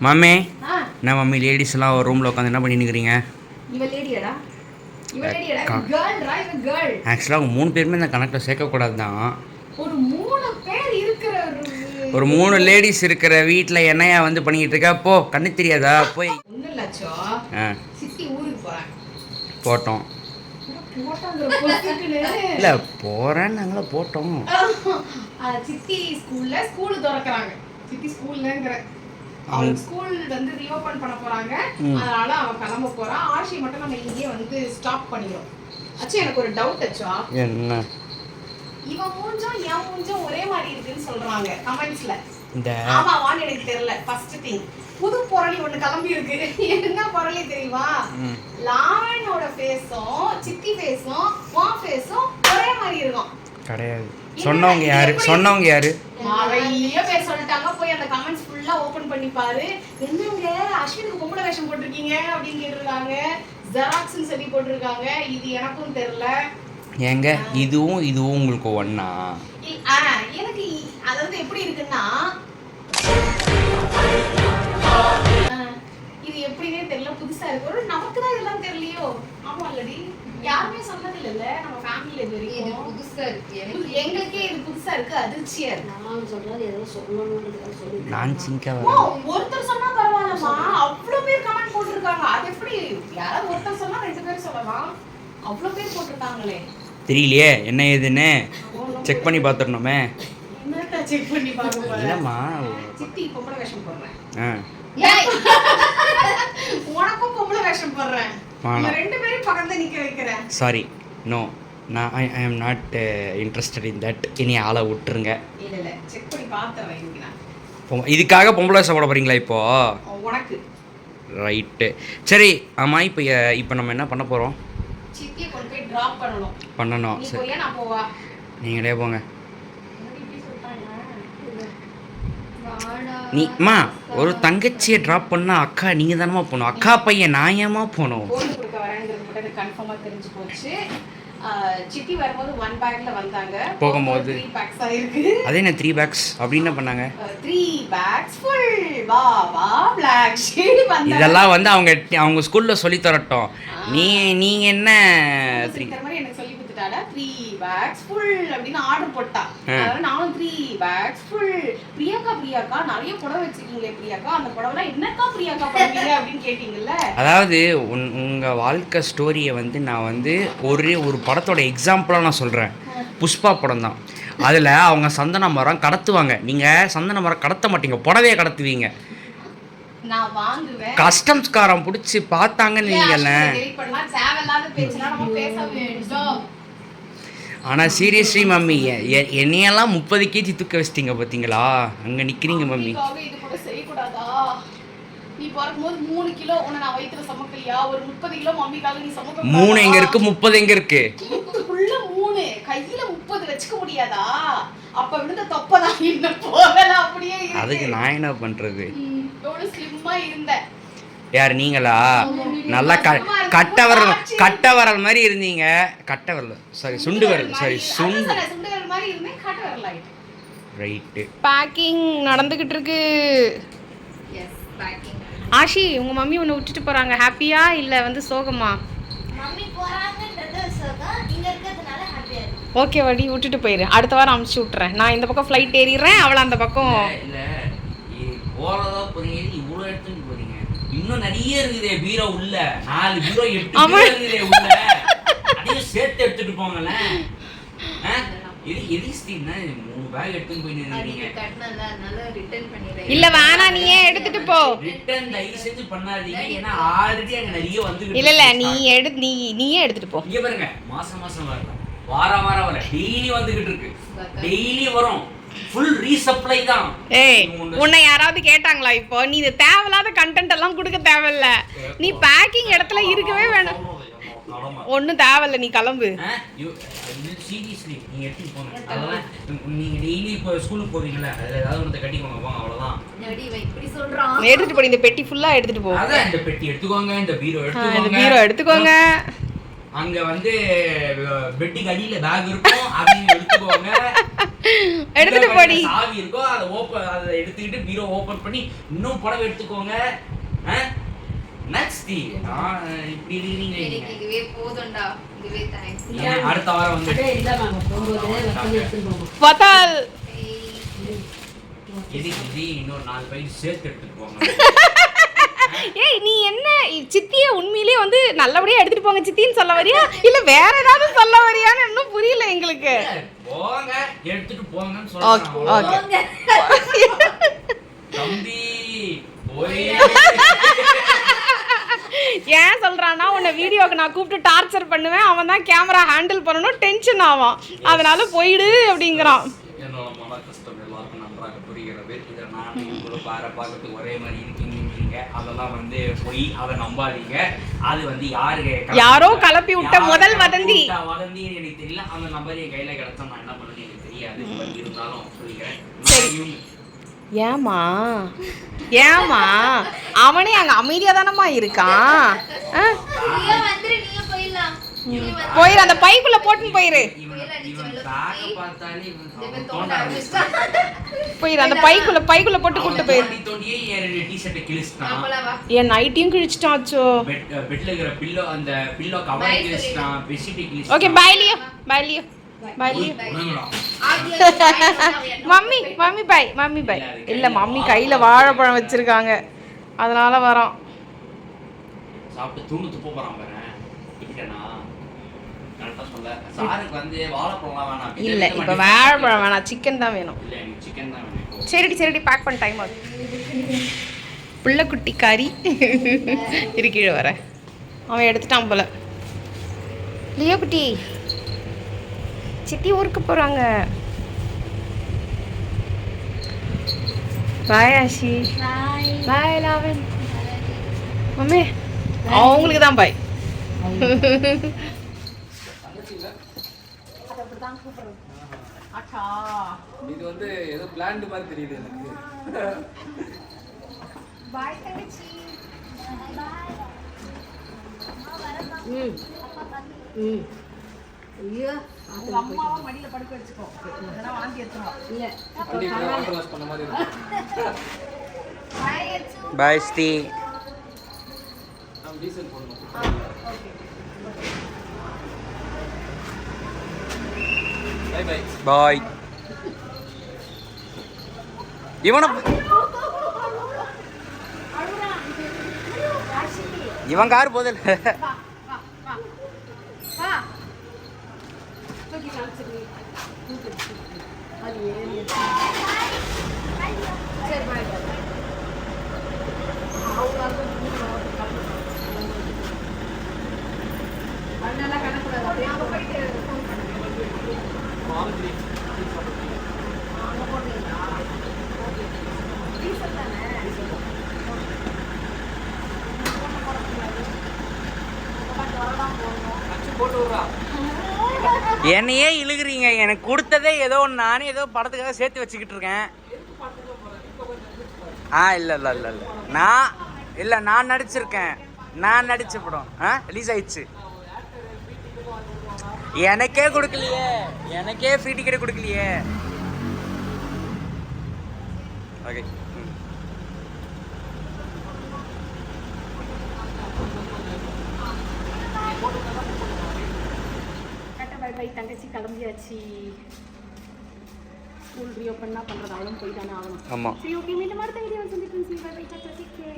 மாமே ஆ. என்ன மம்மி லேடிஸ்லாம் ஒரு ரூமில் உட்காந்து என்ன பண்ணிட்டு இருக்கிறீங்க இவ லேடியடா இவ லேடியடா கா- கேர்ள்ரா இவ கேர்ள் ஆக்சுவலாக அவங்க மூணு பேருமே இந்த கணக்கில் சேர்க்கக்கூடாது தான் ஒரு மூணு பேர் இருக்கிற ஒரு ஒரு மூணு லேடிஸ் இருக்கிற வீட்டில் என்னையா வந்து பண்ணிக்கிட்டு இருக்கா? போ கண்ணு தெரியாதா? போய். போட்டோம். இல்லை போகிறேன்னு நாங்களே போட்டோம். சித்தி ஸ்கூல்ல ஸ்கூல் திறக்கறாங்க. சித்தி ஸ்கூல்லங்கிற. அவங்க ஸ்கூல் வந்து ரீஓபன் பண்ண போறாங்க. அதனால அவன் கிளம்ப போறான் ஆஷி மட்டும் நம்ம இங்கேயே வந்து ஸ்டாப் பண்ணிடும் அச்சு எனக்கு ஒரு டவுட் அச்சா. என்ன? இவன் மூஞ்சும் என் மூஞ்சும் ஒரே மாதிரி இருக்குன்னு சொல்றாங்க கமெண்ட்ஸ்ல இந்த ஆமாவான்னு எனக்கு தெரியல. ஃபர்ஸ்ட் திங் புது பொருளி ஒண்ணு கிளம்பி இருக்கு. என்ன பொருளி தெரியுமா? ம். லாவனோட ஃபேஸும் சித்தி ஃபேஸும் உன் ஃபேஸும் ஒரே மாதிரி இருக்கும். கிடையாது. சொன்னவங்க யாரு? சொன்னவங்க யாரு? நிறைய பேர் சொல்லிட்டாங்க. போய் அந்த கமெண்ட்ஸ் ஃபுல்லா ஓபன் பண்ணி பாரு. என்னங்க அஸ்வினுக்கு பொம்பளை வேஷம் போட்டிருக்கீங்க அப்படின்னு கேட்டிருக்காங்க. ஜெராக்ஸ்னு சொல்லி போட்டிருக்காங்க. இது எனக்கும் தெரியல. ஏங்க இதுவும் இதுவும் உங்களுக்கு ஆ, எனக்கு அதாவது எப்படி இருக்குன்னா இது எப்படினே தெரியல. புதுசா இருக்கு. ஒரு நமக்கு தான் இதெல்லாம் தெரியலையோ? ஆமா இல்லடி. யாருமே சொன்னது இல்லைல்ல நம்ம ஃபேமிலில இது இது வரைக்கும். புதுசா இருக்கு. எனக்கு எங்களுக்கே இது புதுசா இருக்கு. அதிர்ச்சியா இருக்கு. நான் சொல்றது ஏதோ சொல்லணும்ன்றதுக்காக சொல்லி நான் சிங்கா ஒருத்தர் சொன்னா பரவாயில்லம்மா. அவ்வளவு பேர் கமெண்ட் போட்டிருக்காங்க. அது எப்படி? யாராவது ஒருத்தர் சொன்னா ரெண்டு பேர் சொல்லலாம். அவ்வளவு பேர் போட்டிருக்காங்களே. தெரியலையே. என்ன ஏதுன்னு? செக் பண்ணி பார்த்துடணுமே. செக் பண்ணி பார்க்க இல்லைம்மா. சித்தி பொம்பளை வேஷம் போடுறேன். உனக்கும் பொம்பளை வேஷம் போடுறேன். சாரி நோ நான் I I am not interested in that இனி ஆளை விட்டுருங்க. இதுக்காக பொம்பளை வேஷம் போட போகிறீங்களா இப்போ? உனக்கு. ரைட்டு சரி ஆமாம் இப்போ இப்போ நம்ம என்ன பண்ண போகிறோம் பண்ணணும். சரி. நீங்களே போங்க என்னடி இப்படி சொல்றாங்க? நீ ஒரு தங்கச்சியை ட்ராப் பண்ணா அக்கா நீங்கள் தானம்மா போகணும். அக்கா பையன் ஏமா போகணும்? கோல்டு கொடுக்க வரேங்கிறது மட்டும் எனக்கு கன்ஃபார்மா தெரிஞ்சு போச்சு. சித்தி வரும்போது ஒன் பேக்ல வந்தாங்க. போகும்போது. த்ரீ பேக்ஸ் ஆயிருக்கு அதே என்ன த்ரீ பேக்ஸ் அப்படி என்ன பண்ணாங்க? த்ரீ பேக்ஸ் ஃபுல் வா வா பிளாக் ஷேட் வந்தாங்க. இதெல்லாம் வந்து அவங்க அவங்க ஸ்கூலில் சொல்லி தரட்டும். நீ நீங்கள் என்ன த்ரீ மாதிரி எனக்கு கொடுத்துட்டாடா த்ரீ பேக்ஸ் ஃபுல் அப்படின்னு ஆர்டர் போட்டா. அதனால நானும் த்ரீ பேக்ஸ் ஃபுல் பிரியாக்கா பிரியாக்கா நிறைய புடவை வச்சிருக்கீங்களே பிரியாக்கா அந்த புடவைலாம் என்னக்கா பிரியாக்கா பண்ணுவீங்க அப்படின்னு கேட்டீங்கல்ல? அதாவது உன் உங்கள் வாழ்க்கை ஸ்டோரியை வந்து நான் வந்து ஒரே ஒரு படத்தோட எக்ஸாம்பிளாக நான் சொல்கிறேன் புஷ்பா படம் தான். அதில் அவங்க சந்தன மரம் கடத்துவாங்க. நீங்கள் சந்தன மரம் கடத்த மாட்டீங்க. புடவையை கடத்துவீங்க. கஸ்டம்ஸ்காரன் பிடிச்சி பார்த்தாங்கன்னு நீங்கள்ல ஆனால் சீரியஸ்லி மம்மி என்னையெல்லாம் முப்பது கேஜி தூக்க வச்சிட்டீங்க பார்த்தீங்களா அங்கே நிற்கிறீங்க மம்மி. மம்மிக்காக இது கூட செய்யக்கூடாதா? நீ பிறக்கும்போது மூணு கிலோ உன்னை நான் வயித்துல சமைக்கலையா? ஒரு முப்பது கிலோ மம்மிக்காக நீ சமைக்க மூணு எங்கே இருக்குது முப்பது எங்கே இருக்குது முப்பதுக்குள்ள மூணு. கையில முப்பது வச்சுக்க முடியாதா? அப்ப விழுந்த தொப்பதான் இன்னும் போகல அப்படியே இருக்கு. அதுக்கு நான் என்ன எவ்வளவு ஸ்லிம்மா இருந்த யார் நீங்களா? நல்லா க கட்ட வரல் கட்ட வரல் மாதிரி இருந்தீங்க. கட்ட வரல் சாரி சுண்டு. வரல் சாரி சுண்டு ரைட்டு பேக்கிங் நடந்துகிட்டு இருக்கு. ஆஷி உங்க மம்மி உன்னை விட்டுட்டு போறாங்க. ஹாப்பியா இல்ல வந்து சோகமா? மம்மி போறாங்கன்றது சுகம். இங்க இருக்கிறதுனால happy-ஆ இருக்கு. ஓகே வடி விட்டுட்டு போயிரு. அடுத்த வாரம் அமுச்சு விட்டுறேன். நான் இந்த பக்கம் ஃப்ளைட் ஏறிடுறேன் அவளை அந்த பக்கம் இன்னும் நிறைய இருக்குதே பீரோ உள்ள. நாலு பீரோ எட்டு. பீரோ இருக்குதே உள்ள. அதையும் சேர்த்து எடுத்துட்டு போங்களேன். எது ஸ்டீம்னா மூணு பேக் அதனால return பண்ணிடுறேன். இல்ல வேணாம் நீயே எடுத்துட்டு போ. ரிட்டர்ன் தயவு செஞ்சு பண்ணாதீங்க. ஏன்னா ஆல்ரெடி அங்க நிறைய வந்து இல்ல இல்ல நீ எடு நீ நீயே எடுத்துட்டு போ. இங்க பாருங்க. மாசம் மாசம் வரல வாரம் வாரம் வர டெய்லி வந்துகிட்டு இருக்கு. டெய்லி வரும். ஃபுல் ரீசப்ளை தான் ஏய் உன்னை யாராவது கேட்டாங்களா இப்போ நீ இது தேவையில்லாத கண்டென்ட் எல்லாம் கொடுக்க தேவையில்ல நீ பேக்கிங் இடத்துல இருக்கவே வேணாம். ஒன்றும் தேவையில்ல நீ கிளம்பு ஆ? you- இது seriously, நீங்க எடுத்துட்டு போங்க. இப்போ ஸ்கூலுக்கு அதுல ஏதாவது கட்டிக்கோங்க, போங்க? எடுத்துட்டு போடி இந்த பெட்டி ஃபுல்லா எடுத்துட்டு போ அதான் இந்த பெட்டி எடுத்துக்கோங்க, இந்த பீரோ ஆ, இந்த எடுத்துக்கோங்க. பீரோ எடுத்துக்கோங்க அங்க வந்து பெட்டிக்கு அடியில பேக் இருக்கும் அதையும் எடுத்துக்கோங்க. எடுத்துட்டு போடி. சாவி இருக்கோ அதை ஓப்பன் அதை எடுத்துக்கிட்டு பீரோ ஓபன் பண்ணி இன்னும் புடவை எடுத்துக்கோங்க. நெக்ஸ்ட் நான் இப்படி நீங்க. இதுவே போதும்டா. இதுவே தேங்க்ஸ் அடுத்த வாரம் வந்து அப்படியே இல்லாம போகும்போது பார்த்தால் எதுக்கு இது இன்னொரு நாலு பைக் சேர்த்து எடுத்துட்டு போங்க. ஏய் நீ என்ன? சித்திய உண்மையிலேயே வந்து நல்லபடியா எடுத்துட்டு போங்க சித்தின்னு சொல்ல வரியா? இல்ல வேற ஏதாவது சொல்ல வரியான்னு இன்னும் புரியல எங்களுக்கு. போங்க எடுத்துட்டு போங்கன்னு தம்பி போய். ஏன் சொல்றான்னா உன்னை வீடியோக்கு நான் கூப்பிட்டு டார்ச்சர் பண்ணுவேன். அவன் தான் கேமரா ஹேண்டில் பண்ணணும். டென்ஷன் ஆவான். அதனால போயிடு அப்படிங்கிறான். என்னோட மன கஷ்டம் எல்லாருக்கும் நன்றாக புரிகிறது. இதை நான் உங்களும் பார பார்க்கறதுக்கு ஒரே மாதிரி அதெல்லாம் வந்து போய் அதை நம்பாதீங்க. அது வந்து யாரு கிளப்பி யாரோ விட்டா- கிளப்பி விட்ட முதல் வதந்தி. வதந்தின்னு எனக்கு தெரியல. அந்த நம்பர் என் கையில கிடைச்சா நான் என்ன பண்ணுறது எனக்கு தெரியாது. இருந்தாலும் சொல்லிக்கிறேன். ஏமா ஏமா அவனே அங்க அமைதியா தானமா இருக்கான். போயிரு அந்த பைக்குள்ள போட்டுன்னு போயிரு. போயிரு. அந்த பைக்குள்ள பைக்குள்ள போட்டு கூட்டு போயிரு. தோண்டி தோண்டியே என் டிஷர்ட்டை கிழிச்சிட்டான். என் நைட்டியும் கிழிச்சிட்டாச்சோ. பெட் பெட்ல இருக்கிற பில்லோ அந்த பில்லோ கவர் கிழிச்சிட்டான். Bedsheet okay கிழிச்சிட்டான். Leo bye Leo bye Leo mummy mummy bye mummy bye இல்ல மம்மி கையில வாழைப்பழம் வச்சிருக்காங்க. அதனால வரோம் சாப்பிட்டு தூணு துப்ப போறான் பாரு. இல்ல இப்ப வாழைப்பழம் வேணாம் சிக்கன் தான் வேணும். இல்ல எனக்கு சிக்கன் தான் வேணும். இப்போ. சரிடி சரிடி பேக் பண்ண டைம் ஆகுது. புள்ள குட்டி காரி இரு கீழே வர. அவன் எடுத்துட்டான் போல. லியோ குட்டி சித்தி ஊருக்கு போறாங்க. பாய் ஆஷி. பாய் பாய் லாவன். மம்மி அவங்களுக்கு தான் பாய் இது வந்து ஏதோ பிளான்டு மாதிரி தெரியுது எனக்கு. பாய் தங்கச்சி. ம். ம். ஐயோ அம்மாவை மடியில படுக்க வச்சுக்கோ. இல்லைன்னா வாந்தி எடுத்துருவா. இல்லை. பாய் அச்சு. பாய் ஸ்ரீ நம்ம டீசல் போடணும் பை பை பாய் இவனை இவன் கார் போதில் வா தூக்கி காமிச்சிருங்க அது ஏறி சரி பாய் அதனால கணக்கூடாது அப்படியே போயிட்டு ஃபோன் பண்ணுங்க ஆரஞ்சு போட்டு விட்றா என்னையே இழுகுறீங்க எனக்கு கொடுத்ததே ஏதோ ஒன்று நானே ஏதோ படத்துக்காக சேர்த்து வச்சுக்கிட்டு இருக்கேன். ஆ இல்லை இல்லை இல்லை இல்லை. நான் இல்லை நான் நடிச்சிருக்கேன். நான் நடிச்ச படம். ஆ ரிலீஸ் ஆயிடுச்சு. எனக்கே கொடுக்கலையே. எனக்கே ஃப்ரீ டிக்கெட் கொடுக்கலையே. ஓகே பை தங்கச்சி கிளம்பியாச்சு. ஸ்கூல் ரீஓப்பன் தான் பண்ணுறது அவளும் போய் தானே ஆகணும். ஆமாம் சரி ஓகே மீண்டும் அடுத்த வீடியோ சந்திப்போம். Bye bye tata take care